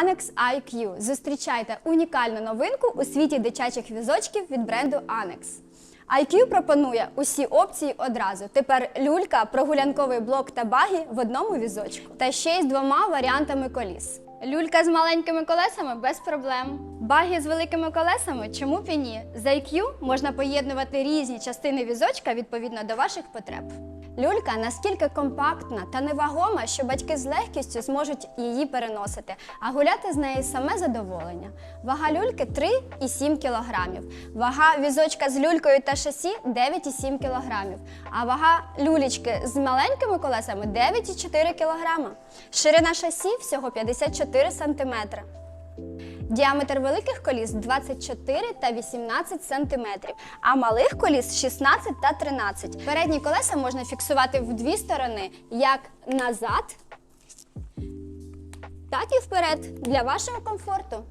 Annex IQ. Зустрічайте унікальну новинку у світі дитячих візочків від бренду Annex. IQ пропонує усі опції одразу. Тепер люлька, прогулянковий блок та багі в одному візочку. Та ще й з двома варіантами коліс. Люлька з маленькими колесами без проблем. Баги з великими колесами чому б і ні? З IQ можна поєднувати різні частини візочка відповідно до ваших потреб. Люлька наскільки компактна та невагома, що батьки з легкістю зможуть її переносити, а гуляти з нею саме задоволення. Вага люльки 3,7 кг. Вага візочка з люлькою та шасі 9,7 кг. А вага люлічки з маленькими колесами 9,4 кг. Ширина шасі всього 54 см. Діаметр великих коліс 24 та 18 см, а малих коліс 16 та 13. Передні колеса можна фіксувати в дві сторони, як назад, так і вперед для вашого комфорту.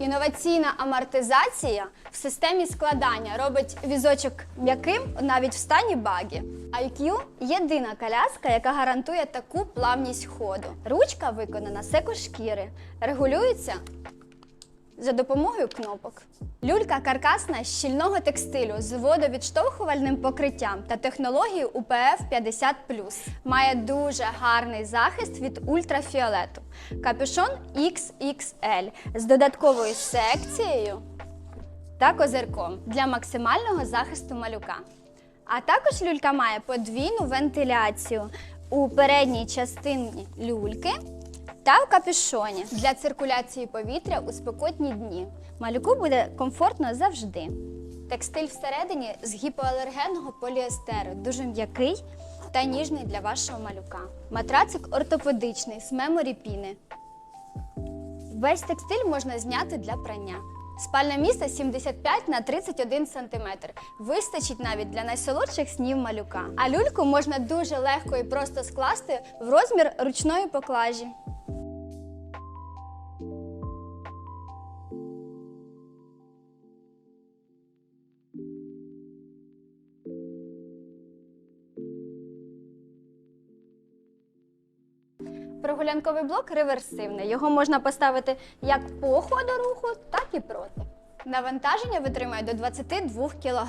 Інноваційна амортизація в системі складання робить візочок м'яким навіть в стані багі. IQ – єдина коляска, яка гарантує таку плавність ходу. Ручка виконана з екошкіри, регулюється за допомогою кнопок. Люлька каркасна з щільного текстилю з водовідштовхувальним покриттям та технологією UPF 50 Має дуже гарний захист від ультрафіолету. Капюшон XXL з додатковою секцією та козирком для максимального захисту малюка. А також люлька має подвійну вентиляцію у передній частині люльки та в капюшоні для циркуляції повітря у спекотні дні. Малюку буде комфортно завжди. Текстиль всередині з гіпоалергенного поліестеру, дуже м'який та ніжний для вашого малюка. Матрацик ортопедичний з меморі піни. Весь текстиль можна зняти для прання. Спальне місце 75 на 31 см. Вистачить навіть для найсолодших снів малюка. А люльку можна дуже легко і просто скласти в розмір ручної поклажі. Прогулянковий блок реверсивний. Його можна поставити як по ходу руху, так і проти. Навантаження витримує до 22 кг,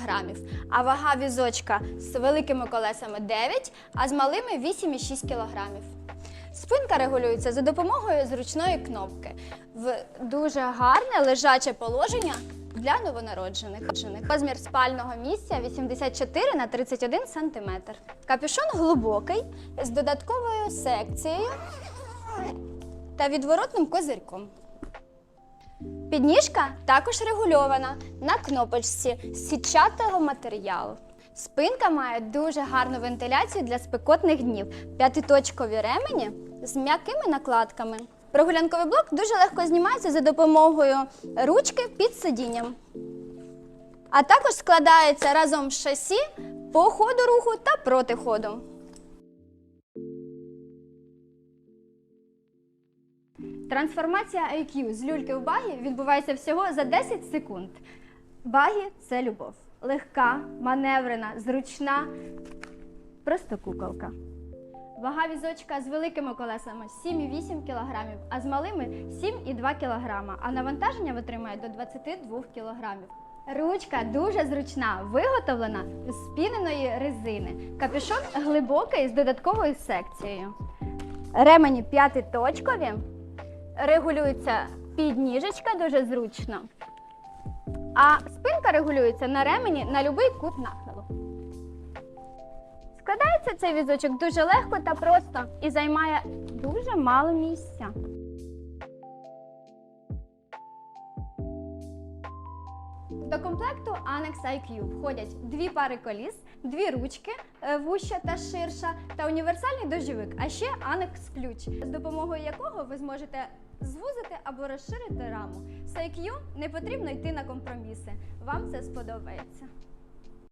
а вага візочка з великими колесами 9, а з малими 8,6 кг. Спинка регулюється за допомогою зручної кнопки в дуже гарне лежаче положення для новонароджених. Розмір спального місця 84 на 31 см. Капюшон глибокий з додатковою секцією та відворотним козирьком. Підніжка також регульована на кнопочці з сітчатого матеріалу. Спинка має дуже гарну вентиляцію для спекотних днів. П'ятиточкові ремені з м'якими накладками. Прогулянковий блок дуже легко знімається за допомогою ручки під сидінням. А також складається разом з шасі по ходу руху та проти ходу. Трансформація IQ з люльки в багі відбувається всього за 10 секунд. Багі це любов. Легка, маневрена, зручна, просто куколка. Вага візочка з великими колесами 7,8 кг, а з малими 7,2 кг, а навантаження витримує до 22 кг. Ручка дуже зручна, виготовлена з спіненої резини. Капюшон глибокий з додатковою секцією. Ремені п'ятиточкові. Регулюється підніжечка дуже зручно. А спинка регулюється на ремені на будь-який кут нахилу. Складається цей візочок дуже легко та просто і займає дуже мало місця. До комплекту Annex IQ входять дві пари коліс, дві ручки, е, вуща та ширша та універсальний дощовик, а ще Annex ключ, з допомогою якого ви зможете звузити або розширити раму. З IQ не потрібно йти на компроміси. Вам це сподобається.